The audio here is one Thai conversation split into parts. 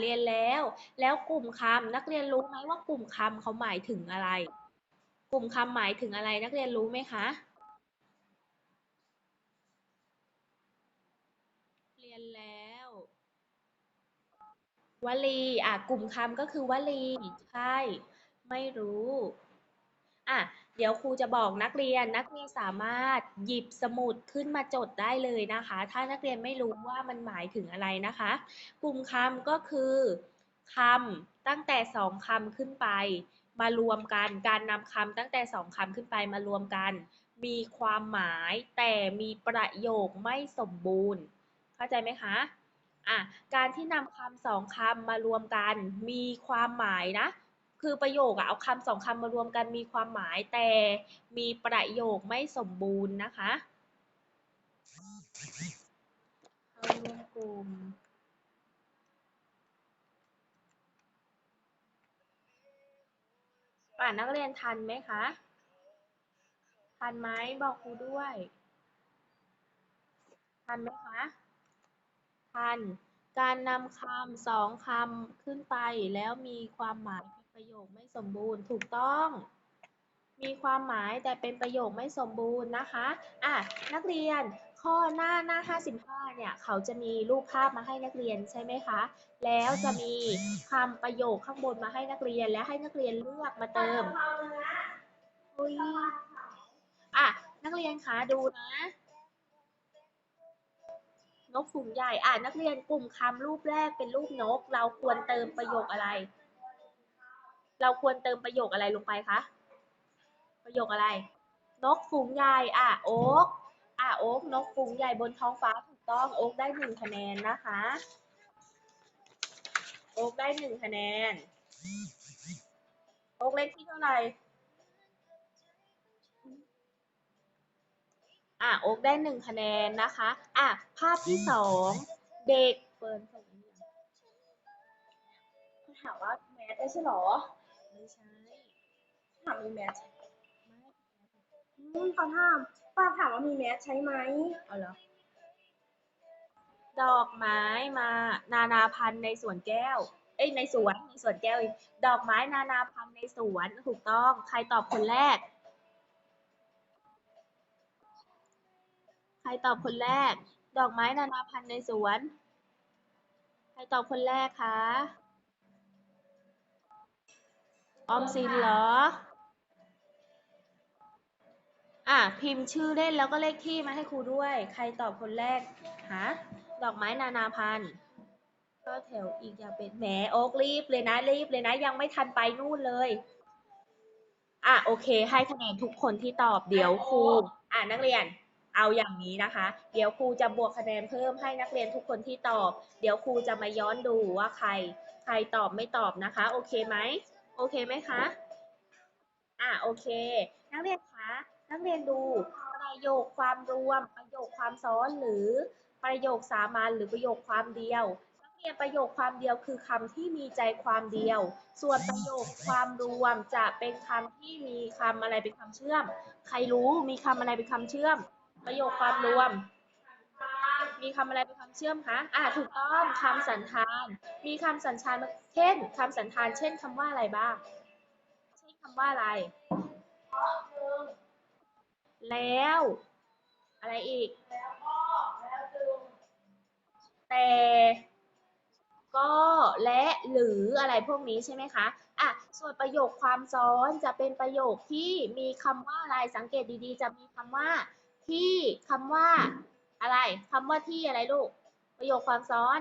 เรียนแล้ว แล้วกลุ่มคำนักเรียนรู้ไหมว่ากลุ่มคำเขาหมายถึงอะไร กลุ่มคำหมายถึงอะไรนักเรียนรู้ไหมคะ เรียนแล้ว วลี อะ กลุ่มคำก็คือวลี ใช่ ไม่รู้ อะ เดี๋ยวครูจะบอกนักเรียนนักเรียนสามารถหยิบสมุดขึ้นมาจดได้เลยนะคะ ถ้านักเรียนไม่รู้ว่ามันหมายถึงอะไรนะคะ กลุ่มคำก็คือคำตั้งแต่สองคำขึ้นไป มารวมกันการนำคำตั้งแต่สองคำขึ้นไปมารวมกัน มีความหมายแต่มีประโยคไม่สมบูรณ์ เข้าใจไหมคะอะการที่นำคำสองคำมารวมกัน มีความหมายนะ คือประโยคอะเอาคำสองคำมารวมกันมีความหมายแต่มีประโยคไม่สมบูรณ์นะคะเข้ารวมกลุ่มอ่านนักเรียนทันไหมคะ ทันไหมบอกครูด้วย ทันไหมคะ ทัน การนำคำสองคำขึ้นไปแล้วมีความหมาย ประโยคไม่สมบูรณ์ถูกต้อง มีความหมายแต่เป็นประโยคไม่สมบูรณ์นะคะอะนักเรียนข้อหน้าหน้า 55 เนี่ย เขาจะมีรูปภาพมาให้นักเรียนใช่ไหมคะ แล้วจะมีคำประโยคข้างบนมาให้นักเรียนและให้นักเรียนเลือกมาเติมอุ๊ยอะนักเรียนคะดูนะ นกฝูงใหญ่อ่านักเรียนกลุ่มคำรูปแรกเป็นรูปนก เราควรเติมประโยคอะไร เราควรเติมประโยคอะไรลงไปคะ ประโยคอะไร นกฝูงใหญ่อะโอ๊กอะโอ๊กนกฝูงใหญ่บนท้องฟ้าถูกต้องโอ๊กได้หนึ่งคะแนนนะคะ โอ๊กได้หนึ่งคะแนน โอ๊กเลขที่เท่าไหร่อะโอ๊กได้หนึ่งคะแนนนะคะอะภาพที่สองเด็กเฟิร์นส่งอีกอย่าถามว่าแมสได้ใช่หรอามมีแมสไม่อืมเขาถามป้าถามว่ามีแมสใช้ไหมเอาเหรอดอกไม้มา นานาพันธุ์ในสวนแก้ว เอ้ยในสวนในสวนแก้วอีกดอกไม้นานาพันธุ์ในสวนถูกต้อง ใครตอบคนแรก ใครตอบคนแรก ดอกไม้นานาพันธุ์ในสวน ใครตอบคนแรกคะออมสินเหรอ อะพิมพ์ชื่อเล่นแล้วก็เลขที่มาให้ครูด้วย ใครตอบคนแรกฮะดอกไม้นานาพันธุ์ก็แถวอีกอย่าเป็นแหมโอ๊กรีบเลยนะรีบเลยนะ ยังไม่ทันไปนู่นเลย อะโอเค ให้คะแนนทุกคนที่ตอบเดี๋ยวครูอะนักเรียนเอาอย่างนี้นะคะ เดี๋ยวครูจะบวกคะแนนเพิ่มให้นักเรียนทุกคนที่ตอบ เดี๋ยวครูจะมาย้อนดูว่าใคร ใครตอบไม่ตอบนะคะ โอเคไหมโอเคไหมคะ อะโอเค นักเรียนคะ นักเรียนดูประโยคความรวม ประโยคความซ้อนหรือประโยคสามัญหรือประโยคความเดียว นักเรียนประโยคความเดียวคือคำที่มีใจความเดียว ส่วนประโยคความรวมจะเป็นคำที่มีคำอะไรเป็นคำเชื่อม ใครรู้มีคำอะไรเป็นคำเชื่อม ประโยคความรวม มีคำอะไรเป็นคำเชื่อมคะอ่าถูกต้องคำสันธาน มีคำสันธานเช่นคำสันธาน เช่นคำว่าอะไรบ้าง เช่นคำว่าอะไร แล้ว อะไรอีกแต่ก็และหรืออะไรพวกนี้ใช่ไหมคะอะส่วนประโยคความซ้อนจะเป็นประโยคที่มีคำว่าอะไรสังเกตดีๆ จะมีคำว่าที่คำว่าอะไรคำว่าที่อะไรลูก ประโยคความซ้อน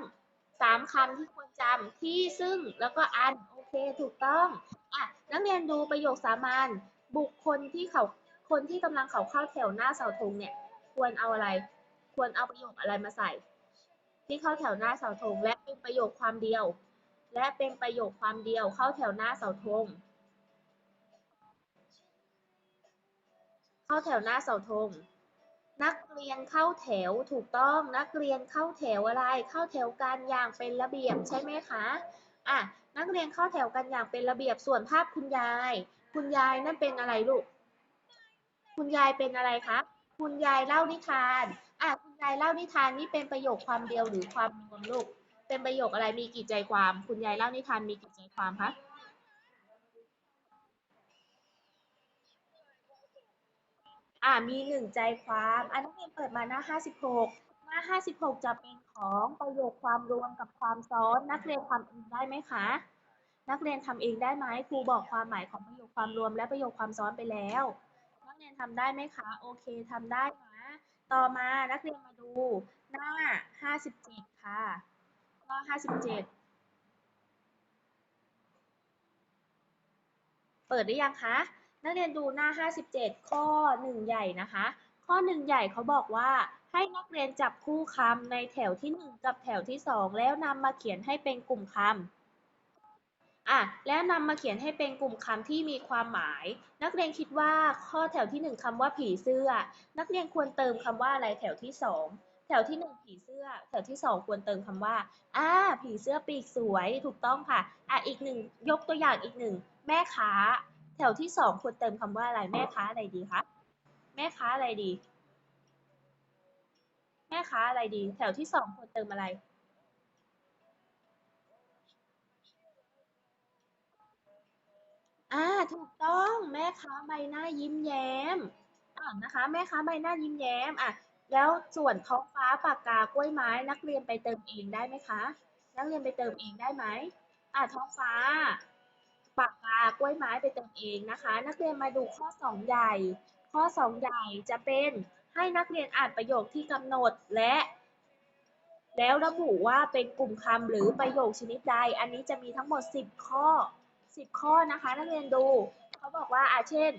สามคำที่ควรจำที่ซึ่งแล้วก็อัน โอเค ถูกต้องอะนักเรียนดูประโยคสามัญบุคคลที่เขา คนที่กำลังเขาเข้าแถวหน้าเสาธงเนี่ย ควรเอาอะไร ควรเอาประโยคอะไรมาใส่ ที่เข้าแถวหน้าเสาธงและเป็นประโยคความเดียว และเป็นประโยคความเดียวเข้าแถวหน้าเสาธง เข้าแถวหน้าเสาธง นักเรียนเข้าแถวถูกต้อง นักเรียนเข้าแถวอะไร เข้าแถวกันอย่างเป็นระเบียบใช่ไหมคะอะนักเรียนเข้าแถวกันอย่างเป็นระเบียบส่วนภาพคุณยาย คุณยายนั่นเป็นอะไรลูก คุณยายเป็นอะไรคะ คุณยายเล่านิทาน อะ คุณยายเล่านิทานนี่เป็นประโยคความเดียวหรือความรวมลูก เป็นประโยคอะไร มีกี่ใจความ คุณยายเล่านิทานมีกี่ใจความคะ อ่ามีหนึ่งใจความ อันนักเรียนเปิดมาหน้าห้าสิบหกหน้าห้าสิบหกจะเป็นของประโยคความรวมกับความซ้อน นักเรียนทำเองได้ไหมคะ นักเรียนทำเองได้ไหมครูบอกความหมายของประโยคความรวมและประโยคความซ้อนไปแล้ว เรียนทำได้ไหมคะ โอเคทำได้นะ ต่อมานักเรียนมาดูหน้าห้าสิบเจ็ดค่ะหน้าห้าสิบเจ็ดเปิดได้ยังคะ นักเรียนดูหน้า 57 ข้อ 1 ใหญ่นะคะ ข้อ 1 ใหญ่เขาบอกว่าให้นักเรียนจับคู่คำในแถวที่ 1 กับแถวที่ 2 แล้วนำมาเขียนให้เป็นกลุ่มคำ อะแล้วนำมาเขียนให้เป็นกลุ่มคำที่มีความหมาย นักเรียนคิดว่าข้อแถวที่ 1คำว่าผีเสื้อ นักเรียนควรเติมคำว่าอะไรแถวที่ 2 แถวที่ 1 ผีเสื้อ แถวที่ 2 ควรเติมคำว่าอ่าผีเสื้อปีกสวยถูกต้องค่ะอะอีกหนึ่งยกตัวอย่างอีกหนึ่งแม่ค้า แถวที่สองควรเติมคำว่าอะไรแม่ค้าอะไรดีคะแม่ค้าอะไรดี แม่ค้าอะไรดี แถวที่สองควรเติมอะไร อ่าถูกต้องแม่ค้าใบหน้ายิ้มแย้มอ่านะคะ แม่ค้าใบหน้ายิ้มแย้มอะแล้วส่วนท้องฟ้าปากกากล้วยไม้นักเรียนไปเติมเองได้ไหมคะ นักเรียนไปเติมเองได้ไหมอ่าท้องฟ้า ปากกากล้วยไม้ไปเติมเองนะคะ นักเรียนมาดูข้อสองใหญ่ ข้อสองใหญ่จะเป็นให้นักเรียนอ่านประโยคที่กำหนดและ แล้วระบุว่าเป็นกลุ่มคำหรือประโยคชนิดใด อันนี้จะมีทั้งหมด 10 ข้อ 10 ข้อนะคะนักเรียนดูเขาบอกว่าอาเช่น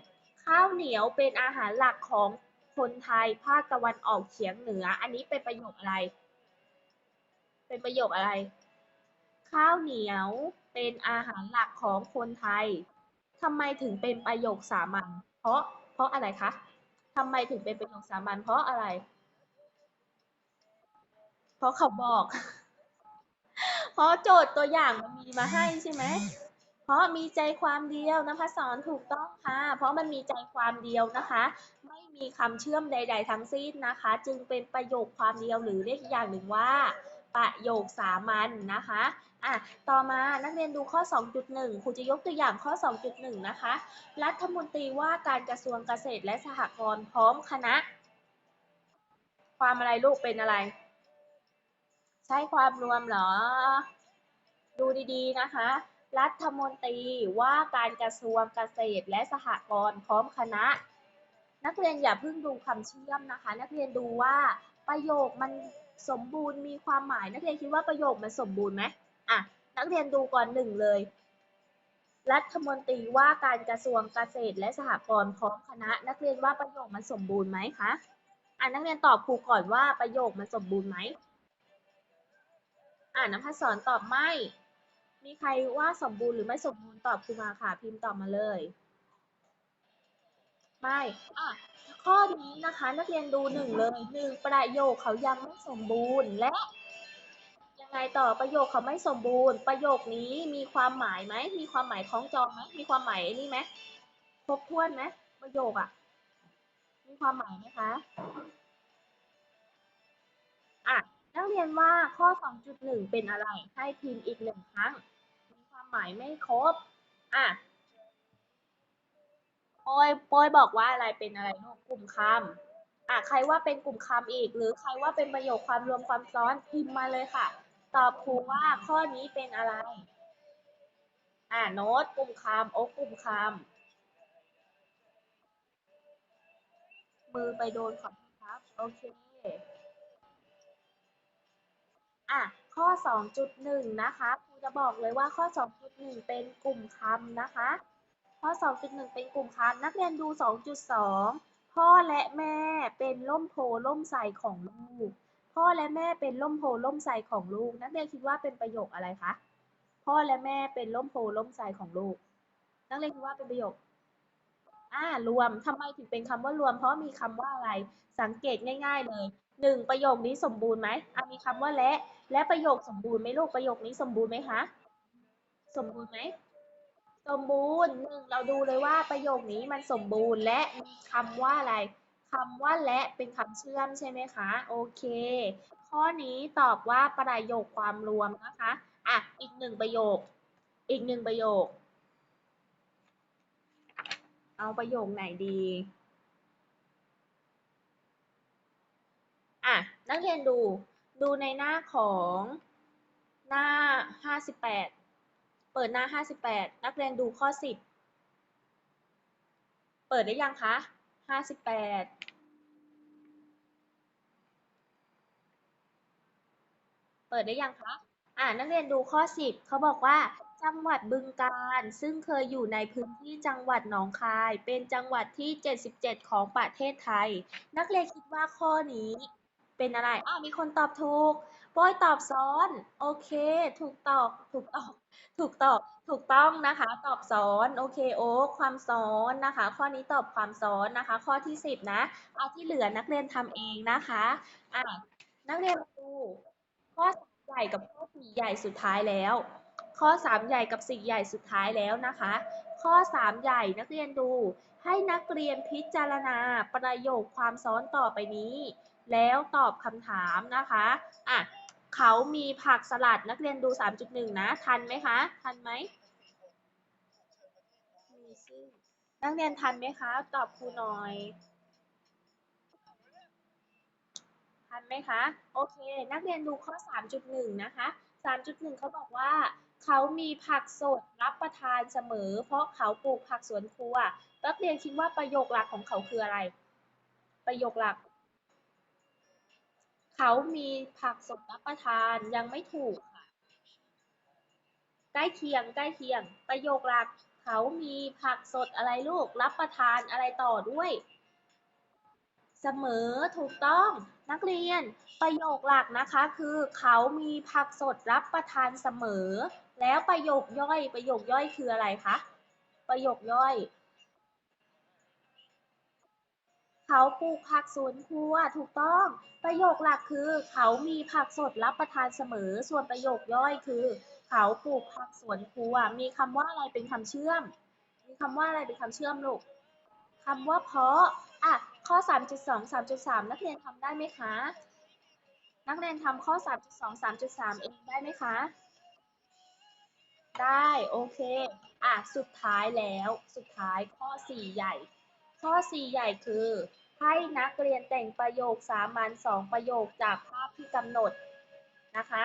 ข้าวเหนียวเป็นอาหารหลักของคนไทยภาคตะวันออกเฉียงเหนือ อันนี้เป็นประโยคอะไร เป็นประโยคอะไร ข้าวเหนียวเป็นอาหารหลักของคนไทยทำไมถึงเป็นประโยคสามัญเพราะเพราะอะไรคะทำไมถึงเป็นประโยคสามัญเพราะอะไร เพราะเขาบอก เพราะโจทย์ตัวอย่างมันมีมาให้ใช่ไหม เพราะมีใจความเดียวนะคะสอนถูกต้องค่ะ เพราะมันมีใจความเดียวนะคะ ไม่มีคำเชื่อมใด ๆ ทั้งสิ้นนะคะ จึงเป็นประโยคความเดียวหรือเรียกอีกอย่างหนึ่งว่า ประโยคสามัญนนะคะอะต่อมานักเรียนดูข้อ 2.1 ครูจะยกตัวอย่างข้อ 2.1 นะคะ รัฐมนตรีว่าการกระทรวงเกษตรและสหกรณ์พร้อมคณะ ความอะไรลูกเป็นอะไร ใช่ความรวมเหรอ ดูดีๆนะคะ รัฐมนตรีว่าการกระทรวงเกษตรและสหกรณ์พร้อมคณะ นักเรียนอย่าเพิ่งดูคำเชื่อมนะคะ นักเรียนดูว่าประโยคมันสมบูรณ์มีความหมาย นักเรียนคิดว่าประโยคมันสมบูรณ์ไหมอะนักเรียนดูก่อนหนึ่งเลย รัฐมนตรีว่าการกระทรวงเกษตรและสหกรณ์พร้อมคณะ นักเรียนว่าประโยคมันสมบูรณ์ไหมคะอะนักเรียนตอบครูก่อนว่าประโยคมันสมบูรณ์ไหมอะน้ำพัดสอนตอบไม่ มีใครว่าสมบูรณ์หรือไม่สมบูรณ์ตอบครูมาค่ะ พิมพ์ตอบมาเลยไม่อะข้อนี้นะคะ นักเรียนดูหนึ่งเลยหนึ่งประโยคเขายังไม่สมบูรณ์และยังไงต่อประโยคเขาไม่สมบูรณ์ ประโยคนี้มีความหมายไหมมีความหมายคล้องจองไหมมีความหมายนี่ไหมครบถ้วนไหมประโยคอะมีความหมายไหมคะอะนักเรียนว่าข้อ 2.1 เป็นอะไร ให้พิมพ์อีกหนึ่งครั้ง หมายไม่ครบ อะโปอยโปอยบอกว่าอะไรเป็นอะไรลูกกลุ่มคำอะใครว่าเป็นกลุ่มคำอีก หรือใครว่าเป็นประโยคความรวมความซ้อนพิมพ์มาเลยค่ะ ตอบครูว่าข้อนี้เป็นอะไร อะโน้ตกลุ่มคำโอ้กลุ่มคำมือไปโดนขอบคุณครับ โอเคอะข้อ 2.1 นะคะครู จะบอกเลยว่าข้อ 2.1 เป็นกลุ่มคำนะคะ ข้อ 2.1 เป็นกลุ่มคำนักเรียนดู 2.2 พ่อและแม่เป็นร่มโพล่มใสของลูก พ่อและแม่เป็นร่มโพล่มใสของลูก นักเรียนคิดว่าเป็นประโยคอะไรคะ พ่อและแม่เป็นร่มโพล่มใสของลูก นักเรียนคิดว่าเป็นประโยคอ่ารวมทำไมถึงเป็นคำว่ารวม เพราะมีคำว่าอะไร สังเกตง่าย ๆ เลย หนึ่งประโยคนี้สมบูรณ์ไหมอะมีคำว่าและและประโยคสมบูรณ์ไหมลูกประโยคนี้สมบูรณ์ไหมคะ สมบูรณ์ไหมสมบูรณ์หนึ่งเราดูเลยว่าประโยคนี้มันสมบูรณ์และมีคำว่าอะไรคำว่าและเป็นคำเชื่อมใช่ไหมคะ โอเค ข้อนี้ตอบว่าประโยคความรวมนะคะอะอีกหนึ่งประโยค อีกหนึ่งประโยค เอาประโยคไหนดี อะนักเรียนดูดูในหน้าของหน้า 58 เปิดหน้า 58 นักเรียนดูข้อ 10 เปิดได้ยังคะ 58เปิดได้ยังคะ อ่านักเรียนดูข้อ 10 เขาบอกว่า จังหวัดบึงกาฬซึ่งเคยอยู่ในพื้นที่จังหวัดหนองคาย เป็นจังหวัดที่ 77 ของประเทศไทย นักเรียนคิดว่าข้อนี้ เป็นอะไร อ้าวมีคนตอบถูกโป้ยตอบซ้อน โอเค ถูกตอบ ถูกตอบ ถูกตอบ ถูกต้องนะคะ ตอบซ้อน โอเคโอ้ความซ้อนนะคะ ข้อนี้ตอบความซ้อนนะคะ ข้อที่ 10 นะ เอาที่เหลือนักเรียนทำเองนะคะ อะนักเรียนดูข้อสามใหญ่กับข้อสี่ใหญ่สุดท้ายแล้ว ข้อสามใหญ่กับสี่ใหญ่สุดท้ายแล้วนะคะ ข้อสามใหญ่นักเรียนดู ให้นักเรียนพิจารณาประโยคความซ้อนต่อไปนี้ แล้วตอบคำถามนะคะอะเขามีผักสลัดนักเรียนดู 3.1 นะ ทันไหมคะ ทันไหมมีซึ่งนักเรียนทันไหมคะ ตอบครูหน่อย ทันไหมคะ โอเค นักเรียนดูข้อ 3.1 นะคะ 3.1 เขาบอกว่าเขามีผักสดรับประทานเสมอ เพราะเขาปลูกผักสวนครัวนักเรียนคิดว่าประโยคหลักของเขาคืออะไร ประโยคหลัก เขามีผักสดรับประทานยังไม่ถูกค่ะ ใกล้เคียงใกล้เคียง ประโยคหลัก เขามีผักสดอะไรลูก รับประทานอะไรต่อด้วย เสมอถูกต้องนักเรียน ประโยคหลักนะคะคือ เขามีผักสดรับประทานเสมอ แล้วประโยคย่อย ประโยคย่อยคืออะไรคะประโยคย่อย เขาปลูกผักสวนครัวถูกต้อง ประโยคหลักคือ เขามีผักสดรับประทานเสมอ ส่วนประโยคย่อยคือ เขาปลูกผักสวนครัว มีคำว่าอะไรเป็นคำเชื่อม มีคำว่าอะไรเป็นคำเชื่อมลูกคำว่าเพราะอะข้อ 3.2 3.3 นักเรียนทำได้ไหมคะ นักเรียนทำข้อ 3.2 3.3 เองได้ไหมคะ ได้โอเคอะสุดท้ายแล้วสุดท้ายข้อ 4 ใหญ่ ข้อ 4 ใหญ่คือ ให้นักเรียนแต่งประโยคสามัญ2ประโยคจากภาพที่กำหนดนะคะ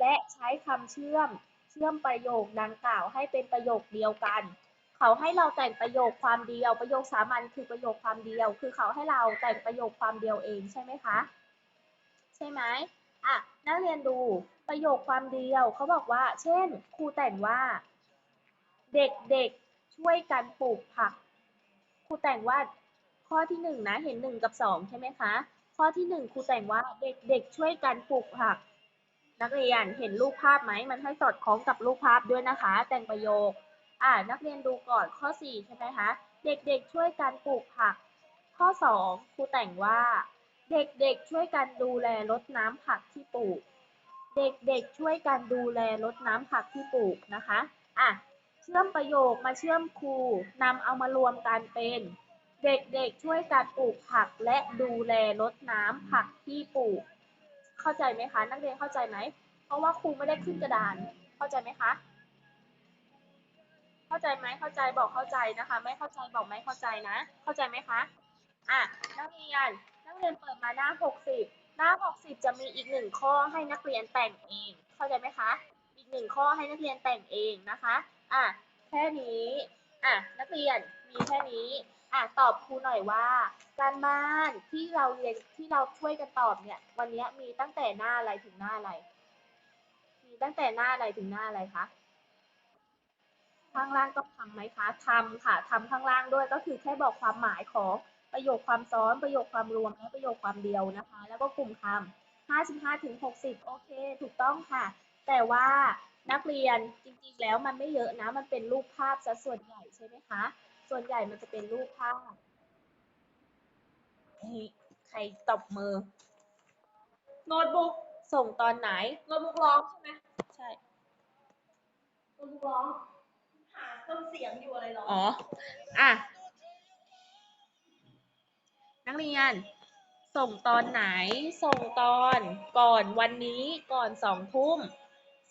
และใช้คำเชื่อมเชื่อมประโยคดังกล่าวให้เป็นประโยคเดียวกัน เขาให้เราแต่งประโยคความเดียว ประโยคสามัญคือประโยคความเดียว คือเขาให้เราแต่งประโยคความเดียวเองใช่ไหมคะ ใช่ไหมอะนักเรียนดูประโยคความเดียวเขาบอกว่า เช่น ครูแต่งว่า เด็กๆช่วยกันปลูกผัก ครูแต่งว่า ข้อที่หนึ่งนะ เห็นหนึ่งกับสองใช่ไหมคะ ข้อที่หนึ่งครูแต่งว่าเด็กๆช่วยกันปลูกผัก นักเรียนเห็นรูปภาพไหม มันให้สอดคล้องกับรูปภาพด้วยนะคะ แต่งประโยค อ่า นักเรียนดูก่อนข้อสี่ใช่ไหมคะ เด็กๆช่วยกันปลูกผัก ข้อสองครูแต่งว่า เด็กๆช่วยกันดูแลรดน้ำผักที่ปลูก เด็กๆช่วยกันดูแลรดน้ำผักที่ปลูกนะคะ อะ เชื่อมประโยคมาเชื่อมครูนำเอามารวมกันเป็น เด็กๆช่วยกันปลูกผักและดูแลรดน้ำผักที่ปลูก เข้าใจไหมคะ นักเรียนเข้าใจไหม เพราะว่าครูไม่ได้ขึ้นกระดาน เข้าใจไหมคะ เข้าใจไหมเข้าใจบอกเข้าใจนะคะ ไม่เข้าใจบอกไม่เข้าใจนะ เข้าใจไหมคะอะนักเรียนนักเรียนเปิดมาหน้า 60 หน้า 60 จะมีอีกหนึ่งข้อให้นักเรียนแต่งเอง เข้าใจไหมคะ อีกหนึ่งข้อให้นักเรียนแต่งเองนะคะอะแค่นี้อะนักเรียนมีแค่นี้ อะตอบครูหน่อยว่า การบ้านที่เราเรียนที่เราช่วยกันตอบเนี่ย วันนี้มีตั้งแต่หน้าอะไรถึงหน้าอะไร มีตั้งแต่หน้าอะไรถึงหน้าอะไรคะข้างล่างต้องทำไหมคะทำค่ะทำข้างล่างด้วยก็คือแค่บอกความหมายของประโยคความซ้อนประโยคความรวมและประโยคความเดียวนะคะ แล้วก็กลุ่มคำ55ถึง60 โอเค ถูกต้องค่ะ แต่ว่านักเรียนจริงๆแล้วมันไม่เยอะนะ มันเป็นรูปภาพซะส่วนใหญ่ใช่ไหมคะ ส่วนใหญ่มันจะเป็นรูปภาพเฮ้ยใครตบมือ โน้ตบุ๊กส่งตอนไหน โน้ตบุ๊กร้องใช่ไหมใช่ โน้ตบุ๊กร้อง หาเครื่องเสียงอยู่อะไรร้องอ๋อ อะ นักเรียน ส่งตอนไหน ส่งตอนก่อนวันนี้ก่อนสองทุ่ม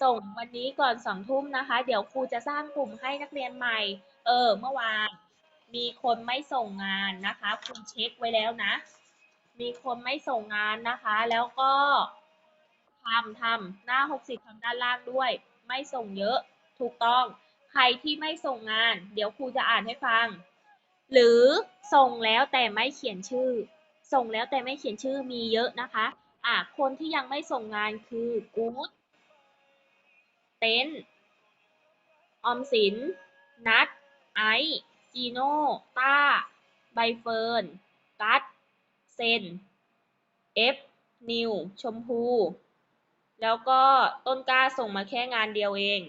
ส่งวันนี้ก่อนสองทุ่มนะคะ เดี๋ยวครูจะสร้างกลุ่มให้นักเรียนใหม่ เออ เมื่อวาน มีคนไม่ส่งงานนะคะครูเช็คไว้แล้วนะ มีคนไม่ส่งงานนะคะ แล้วก็ทำทำหน้า 60ทำด้านล่างด้วย ไม่ส่งเยอะ ถูกต้อง ใครที่ไม่ส่งงาน เดี๋ยวครูจะอ่านให้ฟัง หรือส่งแล้วแต่ไม่เขียนชื่อ ส่งแล้วแต่ไม่เขียนชื่อมีเยอะนะคะ อะ คนที่ยังไม่ส่งงานคือกู๊ดเต้นออมสิน นัดไอซ์ จีโน่ ต้า ใบเฟิร์น กัดเซน เอฟ นิว ชมพู แล้วก็ต้นกล้าส่งมาแค่งานเดียวเอง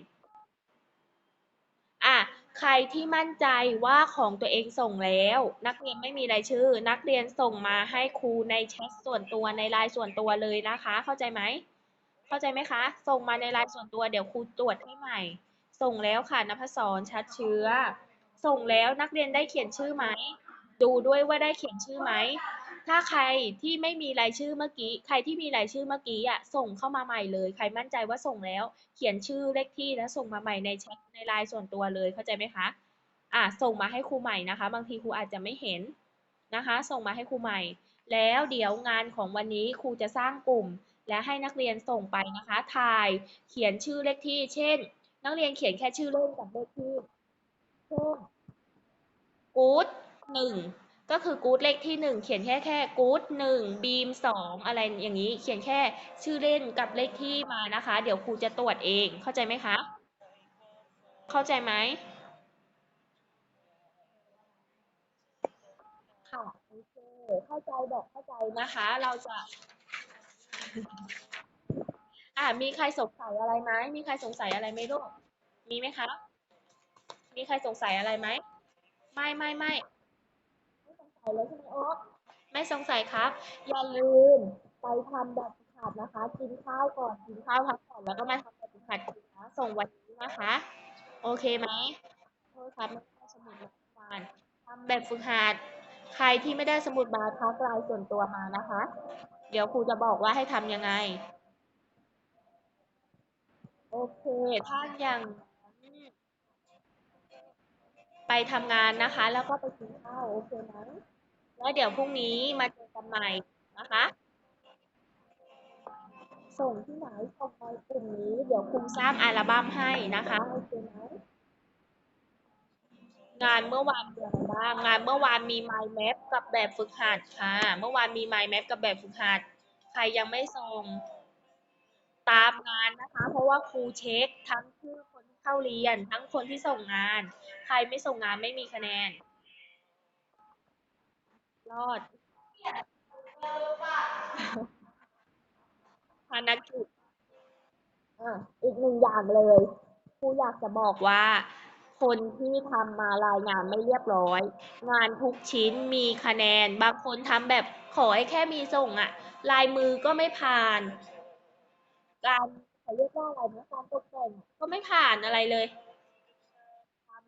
อะ ใครที่มั่นใจว่าของตัวเองส่งแล้ว นักเรียนไม่มีรายชื่อ นักเรียนส่งมาให้ครูในแชทส่วนตัวในไลน์ส่วนตัวเลยนะคะ เข้าใจไหม เข้าใจไหมคะ ส่งมาในไลน์ส่วนตัวเดี๋ยวครูตรวจให้ใหม่ ส่งแล้วค่ะนภศรชัดเชื้อ ส่งแล้วนักเรียนได้เขียนชื่อไหม ดูด้วยว่าได้เขียนชื่อไหม ถ้าใครที่ไม่มีรายชื่อเมื่อกี้ ใครที่มีรายชื่อเมื่อกี้อะ ส่งเข้ามาใหม่เลย ใครมั่นใจว่าส่งแล้ว เขียนชื่อเลขที่แล้วส่งมาใหม่ในแชทในไลน์ส่วนตัวเลย เข้าใจไหมคะ อะ ส่งมาให้ครูใหม่นะคะ บางทีครูอาจจะไม่เห็นนะคะ ส่งมาให้ครูใหม่ แล้วเดี๋ยวงานของวันนี้ครูจะสร้างกลุ่ม และให้นักเรียนส่งไปนะคะ ถ่าย เขียนชื่อเลขที่ เช่น นักเรียนเขียนแค่ชื่อเล่นกับเลขที่ กู๊ดหนึ่งก็คือกู๊ดเลขที่หนึ่งเขียนแค่แค่กู๊ดหนึ่งบีมสองอะไรอย่างนี้เขียนแค่ชื่อเล่นกับเลขที่มานะคะ เดี๋ยวครูจะตรวจเองเข้าใจไหมคะ เข้าใจไหมค่ะโอเคเข้าใจบอกเข้าใจนะคะ เราจะ อ่ามีใครสงสัยอะไรไหมมีใครสงสัยอะไรไหมลูกมีไหมคะ มีใครสงสัยอะไรไหม ไม่ไม่ไม่ไม่สงสัยเลยใช่ไหมโอ๊คไม่สงสัยครับ อย่าลืมไปทำแบบฝึกหัดนะคะ กินข้าวก่อน กินข้าวพักผ่อนแล้วก็มาทำแบบฝึกหัดกันนะส่งวันนี้นะคะ โอเคไหมโทษครับไม่ได้สมุดบัตรเมื่อวานทำแบบฝึกหัด ใครที่ไม่ได้สมุดบัตรทักไลน์ส่วนตัวมานะคะ เดี๋ยวครูจะบอกว่าให้ทำยังไง โอเค ถ้าอย่างนั้นไป ทำงานนะคะ แล้วก็ไปกินข้าวโอเคไหมแล้วเดี๋ยวพรุ่งนี้มาเจอกันใหม่นะคะ ส่งที่ไหนส่งในกลุ่มนี้ เดี๋ยวครูสร้างอัลบั้มให้นะคะโอเคไหมงานเมื่อวานมีอะไรบ้างงานเมื่อวานมี mind map กับแบบฝึกหัดค่ะ เมื่อวานมี mind map กับแบบฝึกหัด ใครยังไม่ส่งตามงานนะคะ เพราะว่าครูเช็คทั้งชื่อคนที่เข้าเรียนทั้งคนที่ส่งงานใค รไม่ส่งงานไม่มีคะแนน รอดภารกิจอะอีกหนึ่งอย่างเลยครูอยากจะบอกว่า คนที่ทำมารายงานไม่เรียบร้อย งานทุกชิ้นมีคะแนน บางคนทำแบบขอให้แค่มีส่งอะลายมือก็ไม่ผ่าน การเขาเรียกว่าอะไรนะการตกแต่งก็ไม่ผ่านอะไรเลย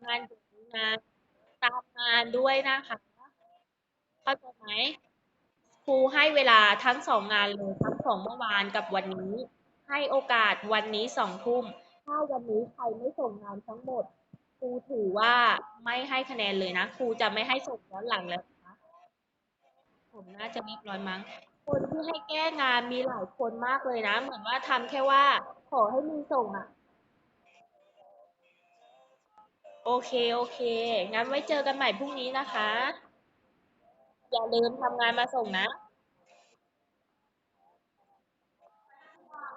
ตามงานอยู่งานตามงานด้วยนะคะเข้าใจไหมครูให้เวลาทั้งสองงานเลยทั้งของเมื่อวานกับวันนี้ ให้โอกาสวันนี้สองทุ่มถ้าวันนี้ใครไม่ส่งงานทั้งหมดครูถือว่าไม่ให้คะแนนเลยนะครูจะไม่ให้ส่งย้อนหลังแล้วนะคะผมน่าจะเรียบร้อยมั้งคนที่ให้แก้งานมีหลายคนมากเลยนะ เหมือนว่าทำแค่ว่า ขอให้มีส่งอะ โอเค โอเค งั้นไว้เจอกันใหม่พรุ่งนี้นะคะ อย่าลืมทำงานมาส่งนะ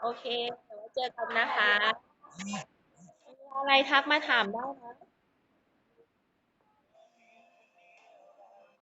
โอเคเดี๋ยวไว้เจอกันนะคะมีอะไรทักมาถามได้นะ